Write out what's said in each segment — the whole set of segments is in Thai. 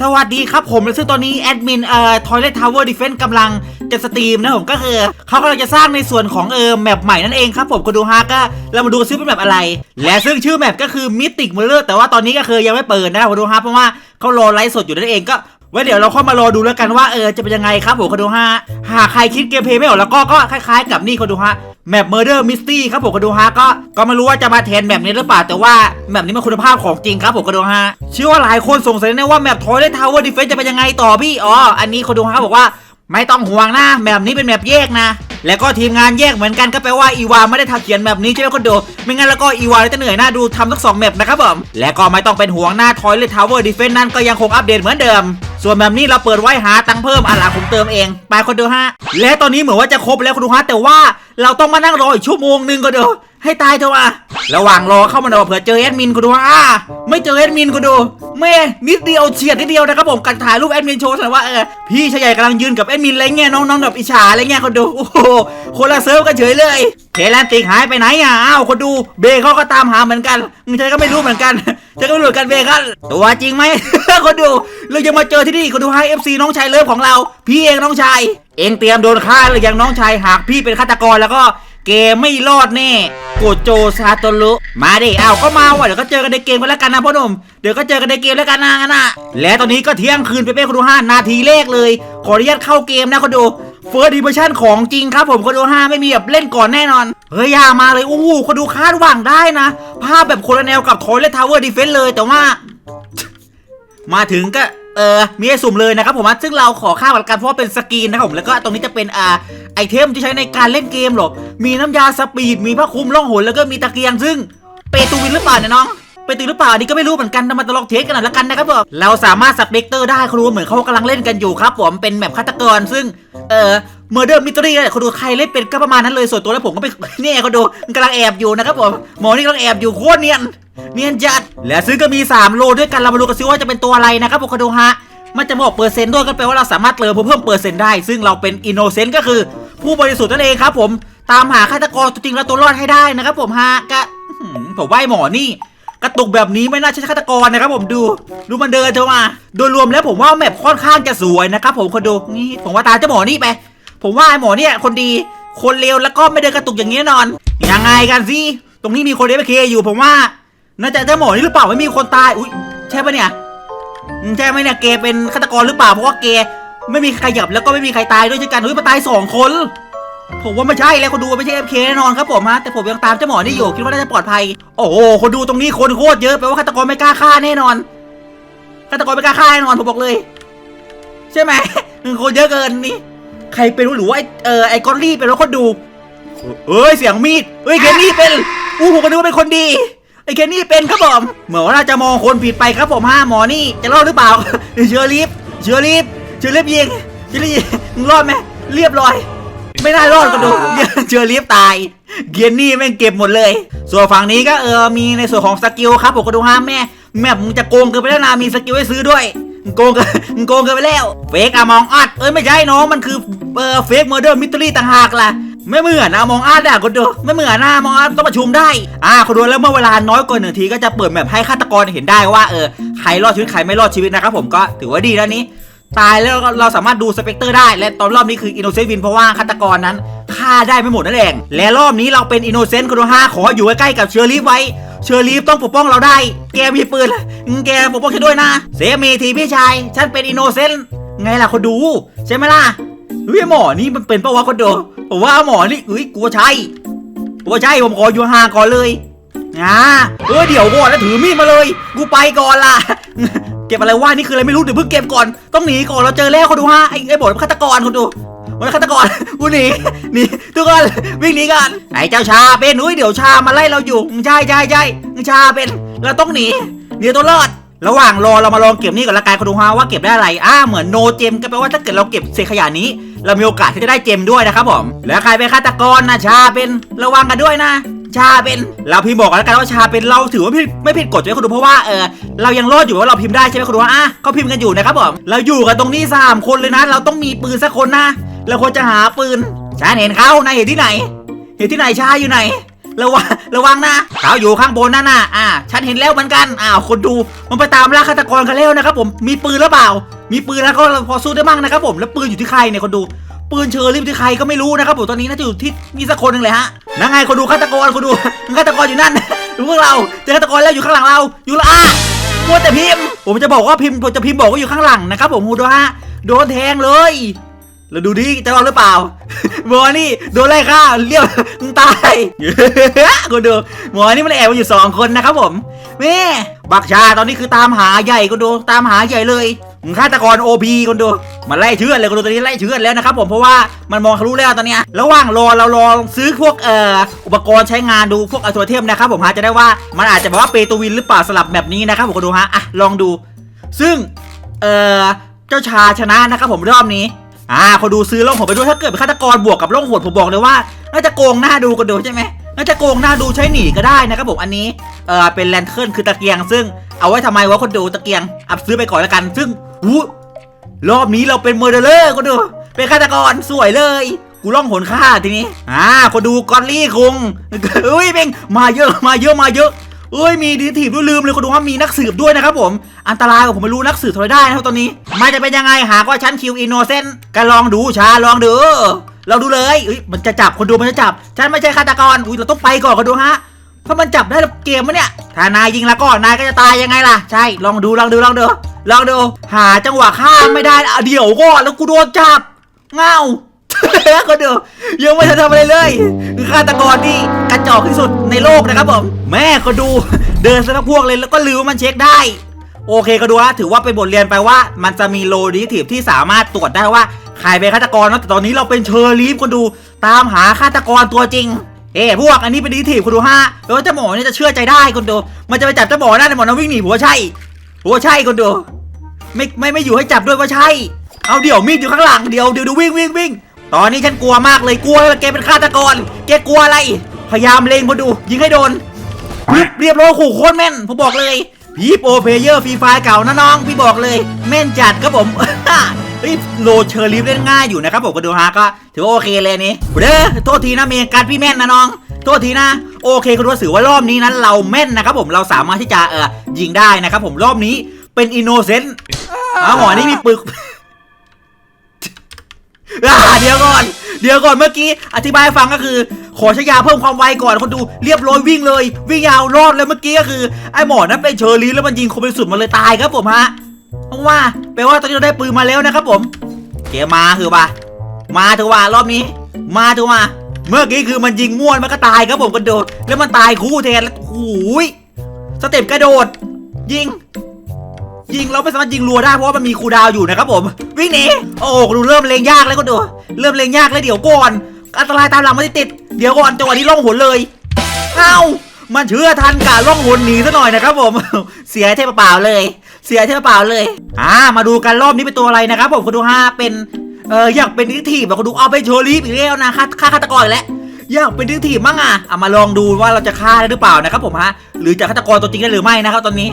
สวัสดีครับผมซึ่งตอนนี้แอดมินเอ่อ Toilet Tower Defense กำลังจะสตรีมนะผมก็คือเขากำลังจะสร้างในส่วนของเออแมปใหม่นั่นเองครับผมก็ดูฮาก็เรามาดูซิเป็นแมปอะไร และซึ่งชื่อแมปก็คือ Mythic Mirror แต่ว่าตอนนี้ก็คือยังไม่เปิดนะครับผมดูฮาเพราะว่าเขารอไลฟ์สดอยู่นั่นเองก็ไว้เดี๋ยวเราเข้ามารอดูแล้วกันว่าเออจะเป็นยังไงครับผมคนดูฮะหากใครคิดเกมเพลย์ไม่ออกแล้วก็ก็คล้ายๆ กับนี่คนดูฮะ แมป Murder Mystery ครับผมกระโดูฮะก็ก็ไม่รู้ว่าจะมาแทนแมปนี้หรือเปล่า แต่ว่าแมปนี้มันคุณภาพของจริงครับผมกระโดูฮะเชื่อว่าหลายคนสงสัยแน่ว่าแมป Toilet Tower Defense จะเป็นยังไงต่อพี่อ๋ออันนี้คนดูฮะบอกว่า ไม่ต้องห่วงนะแมปนี้เป็นแมปแยกนะ แล้วก็ทีมงานแยกเหมือนกันก็แปลว่าอีวาไม่ได้ทาเขียนแบบนี้ใช่ไหมคนดูไม่งั้นแล้วก็อีวาจะเหนื่อยหน้าดูทำทั้งสองแมปนะครับผมและก็ไม่ต้องเป็นห่วงหน้าทอยเลททาวเวอร์ดีเฟนนั่นก็ยังคงอัปเดตเหมือนเดิม ส่วนแบบนี้เราเปิดไว้หาตังเพิ่มอะหลังผมเติมเองไปคนดูฮะและตอนนี้เหมือนว่าจะครบแล้วคนดูฮะแต่ว่าเราต้องมานั่งรออีกชั่วโมงหนึงก็เดู ให้ตายเถอะวะระหว่างรอเข้ามาดูเผื่อเจอแอดมินก็ดูอ่าไม่เจอแอดมินก็ดูแม่นิดเดียวเฉียดนิดเดียวนะครับผมการถ่ายรูปแอดมินโชว์แสดงว่าเออพี่ชายใหญ่กำลังยืนกับแอดมินอะไรเงี้ยน้องๆแบบอิจฉาอะไรเงี้ยคนดูโอ้โหคนละเซิร์ฟกันเฉยเลยเคแลนติกหายไปไหนอะอ้าวคนดูเบย์เขาก็ตามหาเหมือนกันเธอก็ไม่รู้เหมือนกันเธอก็ไม่รู้เหมือนกันเบย์ครับตัวจริงไหมคนดูเรายังมาเจอที่นี่คนดูให้เอฟซีน้องชายเลิฟของเรา พี่เองน้องชายเองเตรียมโดนฆ่าหรือยังน้องชายหากพี่เป็นฆาตกรแล้วก็ เกมไม่รอดแน่โกโจซาโตรุมาดิเอาก็มาว่ะเดี๋ยวก็เจอกันในเกมกันแล้วกันนะพ่อหนุ่มเดี๋ยวก็เจอกันในเกมแล้วกันนะงั้นะและตอนนี้ก็เที่ยงคืนไปเป็นคนดูห้านาทีแรกเลย ขออนุญาตเข้าเกมนะคนดูเฟิร์สดิเวชั่นของจริงครับผมคนดูห้าไม่มีแบบเล่นก่อนแน่นอน เฮ้ยอย่ามาเลยอู้หูคนดูคาดหวังได้นะ ภาพแบบคนละแนวกับทอยเลททาวเวอร์ดีเฟนเลยแต่ว่า มาถึงก็เออมีให้สุ่มเลยนะครับผมซึ่งเราขอค่าบัตรกันเพราะว่าเป็นสกรีนนะครับผมแล้วก็ตรงนี้จะเป็นอ่า ไอเทมที่ใช้ในการเล่นเกมหรอก มีน้ำยาสปีด มีผ้าคลุมล่องหนแล้วก็มีตะเกียงซึ่งเปตูวินหรือเปล่าเนี่ยน้องเปตูหรือเปล่านี่ก็ไม่รู้เหมือนกันนำมาตลองเทสกันหน่อยละกันนะครับผมเราสามารถสเปกเตอร์ได้เขารู้เหมือนเขากำลังเล่นกันอยู่ครับผมเป็นแบบฆาตกรซึ่งเออเมอร์เดอร์มิตรีเนี่ยเขาดูใครเล่นเป็นก็ประมาณนั้นเลยส่วนตัวแล้วผมก็ไปเนี่ยเขาดูกำลังแอบอยู่นะครับผมหมอนี่กำลังแอบอยู่โคตรเนียนเนียนจัดและซึ่งก็มี 3 โลด้วยกันเรามาดูกันซิว่าจะเป็นตัวอะไรนะครับผมคาดูฮะมันจะบอกเปอร์เซ็นต์ด้วยก็แปลว่าเราสามารถเติมเพื่อเพิ่มเปอร์เซ็นต์ได้ ซึ่งเราเป็นอินโนเซนต์ก็คือ ผู้บริสุทธิ์นั่นเองครับผมตามหาฆาตกรตัวจริงและตัวรอดให้ได้นะครับผมฮะก็อื้อหือผมว่าไอ้หมอนี่ กระตุกแบบนี้ไม่น่าใช่ฆาตกรนะครับผมดูดูมันเดินเถอะมา โดยรวมแล้วผมว่าแมปค่อนข้างจะสวยนะครับผมคนดูนี่ผมว่าตาเจ้าหมอนี่ไป ผมว่าไอ้หมอเนี่ยคนดีคนเลวแล้วก็ไม่เดินกระตุกอย่างนี้แน่นอนยังไงกันสิตรงนี้มีคนเอฟเคอยู่ผมว่าน่าจะเจ้าหมอนี่หรือเปล่าไม่มีคนตายอุ้ยใช่ปะเนี่ยใช่ไหมเนี่ยเกเป็นฆาตกรหรือเปล่าเพราะว่าเก ไม่มีใครขยับแล้วก็ไม่มีใครตายด้วยเช่นกันอุ้ยมาตายสองคน ผมว่าไม่ใช่แล้วคนดูไม่ใช่เอฟเคแน่นอนครับผมฮะแต่ผมยังตามเจ้าหมอนี่อยู่คิดว่าน่าจะปลอดภัย โอ้โหคนดูตรงนี้คนโคตรเยอะแปลว่าฆาตกรไม่กล้าฆ่าแน่นอนฆาตกรไม่กล้าฆ่าแน่นอนผมบอกเลย ใช่ไหมคนเยอะเกินนี่ใครเป็นหรือว่าไอเออไอ้กอลลี่เป็นแล้วคนดูเอ้ยเสียงมีดเอ้ยเคนนี่เป็นอู้ผมก็นึกว่าเป็นคนดีไอ้เคนนี่เป็นครับผมเหมือนว่าเราจะมองคนผิดไปครับผมห้าหมอนี่จะรอดหรือเปล่าเชือรีบเชือรีบ เชื้อรีบยิงเชื้อรีบมึงรอดไหมเรียบร้อย ไม่ได้รอดก็ดูเชื้อรีบตายเคนนี่แม่งเก็บหมดเลย ส่วนฝั่งนี้ก็เออมีในส่วนของสกิลครับผมก็ดูห้ามแม่แม่มึงจะโกงเกินไปแล้วนะมีสกิลให้ซื้อด้วยมึงโกงเกินมึงโกงเกินไปแล้ว เฟกอะมองอัดเอ้ยไม่ใช่น้องมันคือเออเฟกเมอร์เดอร์มิตรีต่างหากล่ะ ไม่เหมือนอะมองอัดอะคนดูไม่เหมือนหน้ามองอัดต้องประชุมได้ อ่าคนดูแล้วเมื่อเวลาน้อยกว่าหนึ่งทีก็จะเปิดแบบให้ฆาตกรเห็นได้ว่าเออใครรอดชีวิตใครไม่รอดชีวิตนะครับผมก็ถือว่าดีแล้วนี้ ตายแล้วเราสามารถดูสเปกเตอร์ได้ และตอนรอบนี้คืออินโนเซนต์วินเพราะว่าฆาตกรนั้นฆ่าได้ไม่หมดนั่นเองและรอบนี้เราเป็นอินโนเซนต์คนดูห้าขออยู่ใกล้ๆกับเชอร์ลีฟไว้ เชอร์ลีฟต้องปกป้องเราได้ แกมีปืนอืมแกปกป้องฉันด้วยนะ เซมีทีพี่ชาย ฉันเป็นอินโนเซนต์ไงล่ะคนดู ใช่ไหมล่ะเฮ้หมอนี่มันเป็นปะวะคนดูผมว่าหมอนี่เฮ้ยกลัวใช่กลัวใช่ผมขออยู่ห่างก่อนเลยอ่าเออเดี๋ยวก่อนแล้วถือมีดมาเลย กูไปก่อนล่ะ เก็บอะไรว่านี่คืออะไรไม่รู้เดี๋ยวเพิ่งเก็บก่อนต้องหนีก่อนเราเจอแล้วคนดูฮะไอ้ไอ้บทฆาตกรคนดูมันฆาตกรกูหนีหนีทุกคนวิ่งหนีกันไอ้เจ้าชาเป็นอุ้ยเดี๋ยวชามาไล่เราอยู่ใช่ใช่ใช่ชาเป็นเราต้องหนีหนีตัวรอดระหว่างรอเรามาลองเก็บนี่ก่อนละกันคนดูฮะว่าเก็บได้อะไรอ่าเหมือนโนเจมก็แปลว่าถ้าเกิดเราเก็บเศษขยะนี้ เรามีโอกาสที่จะได้เจมด้วยนะครับผมแล้วใครเป็นฆาตกรนะชาเป็นระวังกันด้วยนะ ชาเป็นเราพิมพ์บอกกันแล้วกันว่าชาเป็นเราถือว่าไม่ไม่ผิดกฎใช่ไหมคุณดูเพราะว่าเออเรายังรอดอยู่ว่าเราพิมพ์ได้ใช่ไหมคุณดูว่าอะเขาพิมพ์กันอยู่นะครับผมเราอยู่กันตรงนี้สามคนเลยนะ เราต้องมีปืนสักคนนะเราควรจะหาปืนชาเห็นเขานายเห็นที่ไหน เห็นที่ไหนชาอยู่ไหนระวังระวังนะเขาอยู่ข้างบนนั่นน่ะอ่าฉันเห็นแล้วเหมือนกันอ้าวคนดูมันไปตามล่าฆาตกรกันแล้วนะครับผมมีปืนหรือเปล่า มีปืนแล้วก็พอสู้ได้มั่งนะครับผมแล้วปืนอยู่ที่ใครเนี่ยคนดู ปืนเชอรี่อยู่ที่ใครก็ไม่รู้นะครับผมตอนนี้น่าจะอยู่ที่มีสักคนหนึ่งเลยฮะนั่นไงคนดูฆาตกรคนดูฆาตกรอยู่นั่นดูพวกเราเจอฆาตกรแล้วอยู่ข้างหลังเราอยู่ละอะมัวแต่พิมพ์ ผมจะบอกว่าพิมพ์ผมจะพิมพ์บอกว่าอยู่ข้างหลังนะครับผมดูฮะโดนแทงเลยแล้วดูดิจะรอดหรือเปล่าหมอนี่โดนไล่ฆ่าเรียบมึงตายคนดูหมอนี่มันแอบมาอยู่สองคนนะครับผมแม่บักชาตอนนี้คือตามหาใหญ่คนดูตามหาใหญ่เลย ฆาตกรโอพีคนดูมันไล่เชื่อดเลยคนดูตอนนี้ไล่เชื่อดแล้วนะครับผมเพราะว่ามันมองทะลุแล้วตอนเนี้ยระหว่างรอเรารอซื้อพวกเอ่ออุปกรณ์ใช้งานดูพวกอัลโทเทมนะครับผมฮะจะได้ว่ามันอาจจะแบบว่าเปตูวินหรือเปล่าสลับแบบนี้นะครับผมคนดูฮะอะลองดู ซึ่งเอ่อเจ้าชาชนะนะครับผมรอบนี้อ่าคนดูซื้อล่องหนไปด้วยถ้าเกิดเป็นฆาตกรบวกกับล่องหนผมบอกเลยว่าน่าจะโกงหน้าดูกันดูใช่ไหมน่าจะโกงหน้าดูใช้หนีก็ได้นะครับผมอันนี้เอ่อเป็นแลนเทิร์นคือตะเกียง ซึ่งเอาไว้ทำไมวะคนดูตะเกียงอับซื้อไปก่อนแล้วกัน ซึ่ง อู้รอบนี้เราเป็นเมอร์เดอร์คนดู เป็นฆาตกรสวยเลย กูล่องหนฆ่าทีนี้ อ่าคนดูกอลลี่คงเอ้ยเป็นมาเยอะมาเยอะมาเยอะเอ้ยมีดีทีฟด้วยลืมเลยคนดูว่ามีนักสืบด้วยนะครับผม อันตรายกว่าผมไม่รู้นักสืบทำอะไรได้นะครับตอนนี้มันจะเป็นยังไงหากว่าฉันคิวอินโนเซนต์ก็ลองดูชาลองดูเราดูเลยเอ้ยมันจะจับคนดูมันจะจับฉันไม่ใช่ฆาตกรอุ้ยเราต้องไปก่อนคนดูฮะถ้ามันจับได้เกมมะเนี่ยถ้านายยิงแล้วก็นายก็จะตายยังไงล่ะ ใช่ลองดูลองดูลองดู ลองดู หาจังหวะฆ่าไม่ได้อะเดี๋ยวก่อนแล้วกูโดนจับเงาก็เดี๋ยวยังไม่ทันทำอะไรเลยคือฆาตกรที่กระจอกที่สุดในโลกนะครับผมแม่ก็ดูเดินซะทั้งพวกเลยแล้วก็ลืมว่ามันเช็คได้ โอเคก็ดูฮะถือว่าเป็นบทเรียนไปว่า มันจะมีโลดิทีฟที่สามารถตรวจได้ว่าใครเป็นฆาตกรนะแต่ตอนนี้เราเป็นเชอร์ลีฟคนดูตามหาฆาตกรตัวจริงเอ้พวกอันนี้เป็นดิทีฟคนดูฮะแล้วเจ้าหมอเนี่ยจะเชื่อใจได้คนดูมันจะไปจับเจ้าหมอได้ในหมอนะวิ่งหนีหัวาใช่หัวาใช่คนดู ไม่ไม่ไม่อยู่ให้จับด้วยว่าใช่ เอาเดี๋ยวมีดอยู่ข้างหลังเดี๋ยวเดี๋ยวดูวิ่งวิ่งวิ่งตอนนี้ฉันกลัวมากเลยกลัวว่าแกเป็นฆาตกรแกกลัวอะไร พยายามเล็งมาดู ยิงให้โดนเรียบร้อยขู่โคตรแม่นผมบอกเลยพีโปเพเยอร์ฟรีไฟเก่านะน้องพี่บอกเลย แม่นจัดครับผมเฮ้ยโลเชอร์ลิฟเล่นง่ายอยู่นะครับผมก็ดูฮะก็ถือว่าโอเคเลยนี่เด้อโทษทีนะเมการพี่แม่นนะน้อง โทษทีนะโอเคคุณว่าสือว่ารอบนี้นั้นเราแม่นนะครับผมเราสามารถที่จะเออยิงได้นะครับผมรอบนี้เป็นอินโนเซนต์ อ้าวหอนี่มีปึกอ่าเดี๋ยวก่อน เดี๋ยวก่อนเมื่อกี้อธิบายให้ฟังก็คือ ขอใช้ยาเพิ่มความไวก่อนคนดูเรียบร้อยวิ่งเลย วิ่งยาวรอดแล้วเมื่อกี้ก็คือไอ้หมอนั้นเป็นเชอร์ลีแล้วมันยิงคนเป็นสุดมันเลยตายครับผมฮะเพราะว่าแปลว่าตอนนี้เราได้ปืนมาแล้วนะครับผมเกมมาคือปะมาเถอะว่ารอบนี้ มาเถอะว่าเมื่อกี้คือมันยิงม่วนมันก็ตายครับผมกระโดด แล้วมันตายคู่แทนแล้วโอ้ยสเต็ปกระโดด ยิง ยิงเราไม่สามารถยิงรัวได้เพราะว่ามันมีคูดาวอยู่นะครับผมวิ่งหนีโอ้ดูเริ่มเลงยากแล้วก็ดูเริ่มเลงยากแล้วเดี๋ยวก่อนอันตรายตามหลังมาติดเดี๋ยวก่อนจังหวะนี้ล่องหนเลยเอ้ามันเชื่อทันการล่องหนหนีซะหน่อยนะครับผม เสียเทพเปล่าเลย เสียเทพเปล่าเลยอ่ามาดูกันรอบนี้เป็นตัวอะไรนะครับผมคุณดูฮะเป็นเอออยากเป็นดิทีฟแบบคุณดูเอาไปโชว์ลีฟอีกแล้วนะฆ่าฆ่าฆาตกรอีกแล้วอยากเป็นดิทีฟมั่งอะเอามาลองดูว่าเราจะฆ่าได้หรือเปล่านะครับผมฮะหรือจะฆาตกรตัวจริงได้หรือไม่นะครับตอนนี้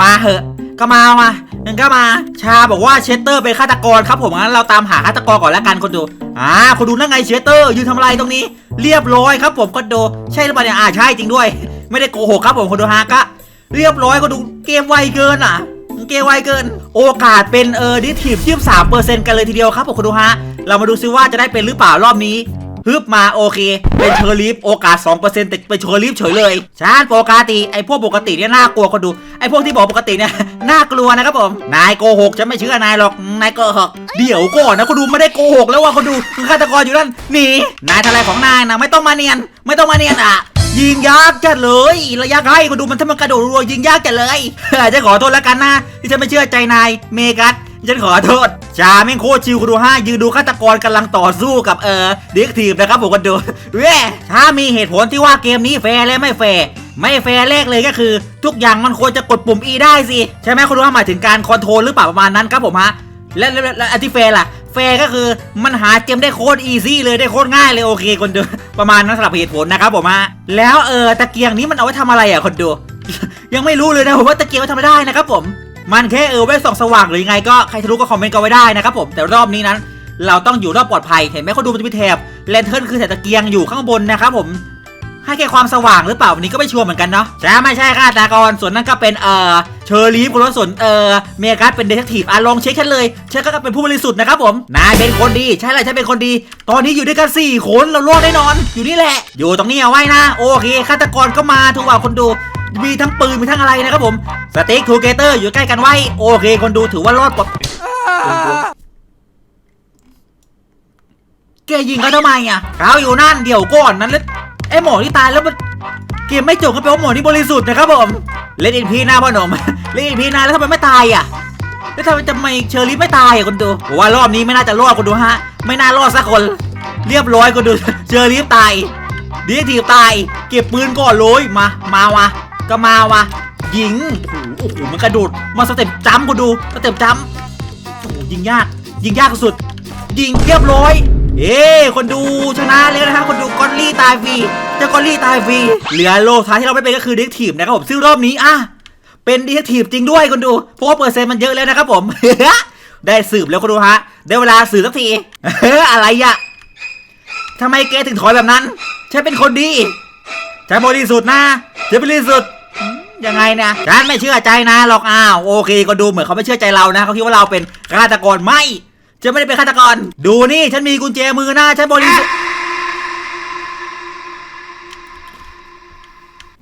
มาเหอะ ก็มามางั้นก็มา ชาบอกว่าเชสเตอร์เป็นฆาตกรครับผมงั้นเราตามหาฆาตกรก่อนแล้วกันคนดูอ่าคนดูนั่นไงเชสเตอร์ยืนทำอะไรตรงนี้ เรียบร้อยครับผมคนดูใช่หรือเปล่าเนี่ยอ่าใช่จริงด้วย ไม่ได้โกหกครับผมคนดูฮะก็เรียบร้อยคนดูเกมไวเกินอะเกมไวเกิน โอกาสเป็นเออดิทีฟยี่สามเปอร์เซ็นต์กันเลยทีเดียวครับผมคนดูฮะเรามาดูซิว่าจะได้เป็นหรือเปล่ารอบนี้ ฮึบมาโอเค เป็นเชอร์ลีฟโอกาส 2%แต่เป็นเชอร์ลีฟเฉยเลยชาญปกติไอพวกปกติเนี่ยน่ากลัวคนดูไอพวกที่บอกปกติเนี่ยน่ากลัวนะครับผมนายโกหกฉันไม่เชื่อนายหรอกนายโกหกเดี๋ยวก่อนนะคนดูไม่ได้โกหกแล้วว่าคนดูคือฆาตกรอยู่นั่นหนีนายทำอะไรของนายนะไม่ต้องมาเนียน ไม่ต้องมาเนียนอะยิงยากจัดเลยระยะไกลคนดูมันถ้ามันกระโดดรัวยิงยากจัดเลยจะขอโทษแล้วกันนะที่ฉันไม่เชื่อใจนายเมกัส ฉันขอโทษจาแม่งโคตรชิวคุณดูห้ายืนดูฆาตกรกำลังต่อสู้กับเออเด็กทีมนะครับผมกันดูเว้ถ้ามีเหตุผลที่ว่าเกมนี้แฟร์และไม่แฟร์ไม่แฟร์แรกเลยก็คือ ทุกอย่างมันควรจะกดปุ่ม E ได้สิใช่ไหมคุณดูว่าหมายถึงการคอนโทรลหรือเปล่าประมาณนั้นครับผมฮะและและและอันที่แฟร์ล่ะแฟร์ก็คือมันหาเกมได้โคตรอีซี่เลยได้โคตรง่ายเลยโอเคคนดูประมาณนั้นสำหรับเหตุผลนะครับผมฮะแล้วเออตะเกียงนี้มันเอาไว้ทำอะไรอะคนดูยังไม่รู้เลยนะผมว่าตะเกียงไว้ทำไม่ได้นะครับผม มันแค่เออไว้ส่องสว่างหรือยังไงก็ใครจะรู้ก็คอมเมนต์กันไว้ได้นะครับผมแต่รอบนี้นั้น เราต้องอยู่รอบปลอดภัยเห็นไหมเขาดูมันจะมีแถบแลนเทิร์นคือแถบตะเกียงอยู่ข้างบนนะครับผมให้แค่ความสว่างหรือเปล่าวันนี้ก็ไม่ชัวร์เหมือนกันเนาะใช่ไม่ใช่ฆาตากรส่วนนั้นก็เป็นเอ่อเชอร์ลีฟคนละส่วนเอ่อเมกัสเป็นเดททีฟอะลองเช็คฉันเลยฉันก็เป็นผู้บริสุทธิ์นะครับผมนายเป็นคนดีใช่เลยฉันเป็นคนดี ตอนนี้อยู่ด้วยกันสี่คนเรารอดแน่นอน อยู่นี่แหละ อยู่ตรงนี้เอาไว้นะ โอเคฆาตกรก็มาถูกว่าคนดู มีทั้งปืนมีทั้งอะไรนะครับผมสติ๊กทูเกเตอร์อยู่ใกล้กันไว้ โอเค คนดูถือว่ารอดปลอดแกยิงเขาทำไมอะเขาอยู่นั่นเดี๋ยวก่อนนั้นแล้วไอ้หมอที่ตายแล้วมันเกมไม่จบก็แปลว่าหมอที่บริสุทธิ์นะครับผมเล่นอินพีหน้าพ่อหนุ่มเล่นอินพีหน้าแล้วทำไมไม่ตายอะแล้วทำไมทำไมเชอรี่ไม่ตายอะคนดูผมว่ารอบนี้ไม่น่าจะรอดคนดูฮะ ไม่น่ารอดสักคน เรียบร้อยคนดูเชอรี่ตายดีทีตาย เก็บปืนก่อนเลยมามาวะ ก็มาวะยิงโอ้โหมันกระโดดมาสเต็ปจัมป์คนดูสเต็ปจัมโอ้โหยิงยาก ยิงยากสุด ยิงเรียบร้อยเอ้คนดูชนะแล้วนะครับคนดูกอลลี่ตายฟรีเจ้ากอลลี่ตายฟรีเหลือโลท้ายที่เราไม่เป็นก็คือเด็กทีมนะครับผมซึ่งรอบนี้อะเป็นดีเทคทีฟจริงด้วยคนดู เพราะว่าเปอร์เซ็นต์มันเยอะแล้วนะครับผม ได้สืบแล้วคนดูฮะ ได้เวลาสืบสักทีอะไรอะทำไมแกถึงถอยแบบนั้น ฉันเป็นคนดีฉันบริสุทธิ์นะฉันบริสุทธิ์ ยังไงนะฉันไม่เชื่อใจนะหรอกอ้าวโอเค ก็ดูเหมือนเขาไม่เชื่อใจเรานะเขาคิดว่าเราเป็นฆาตกรไม่ฉันไม่ได้เป็นฆาตกร ดูนี่ฉันมีกุญแจมือนะฉันบริสุทธิ์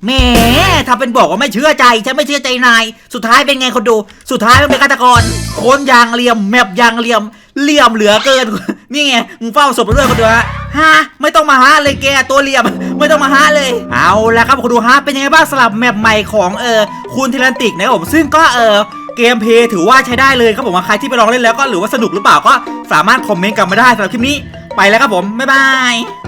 แหมถ้าเป็นบอกว่าไม่เชื่อใจ ฉันไม่เชื่อใจนาย สุดท้ายเป็นไงคนดู สุดท้ายมันเป็นฆาตกรคนยางเหลี่ยม แมปยางเหลี่ยม เหลี่ยมเหลือเกิน นี่ไง มึงเฝ้าศพไปด้วยคนดูฮะฮะไม่ต้องมาหาเลยแกตัวเหลี่ยม ไม่ต้องมาหาเลย เอาละครับคุณดูฮะเป็นยังไงบ้างสลับแมปใหม่ของเออคุณเทลันติกนะครับผม ซึ่งก็เออเกมเพย์ถือว่าใช้ได้เลยครับผมว่าใครที่ไปลองเล่นแล้วก็หรือว่าสนุกหรือเปล่าก็สามารถคอมเมนต์กันมาได้สำหรับคลิปนี้ ไปแล้วครับผมบ๊ายบาย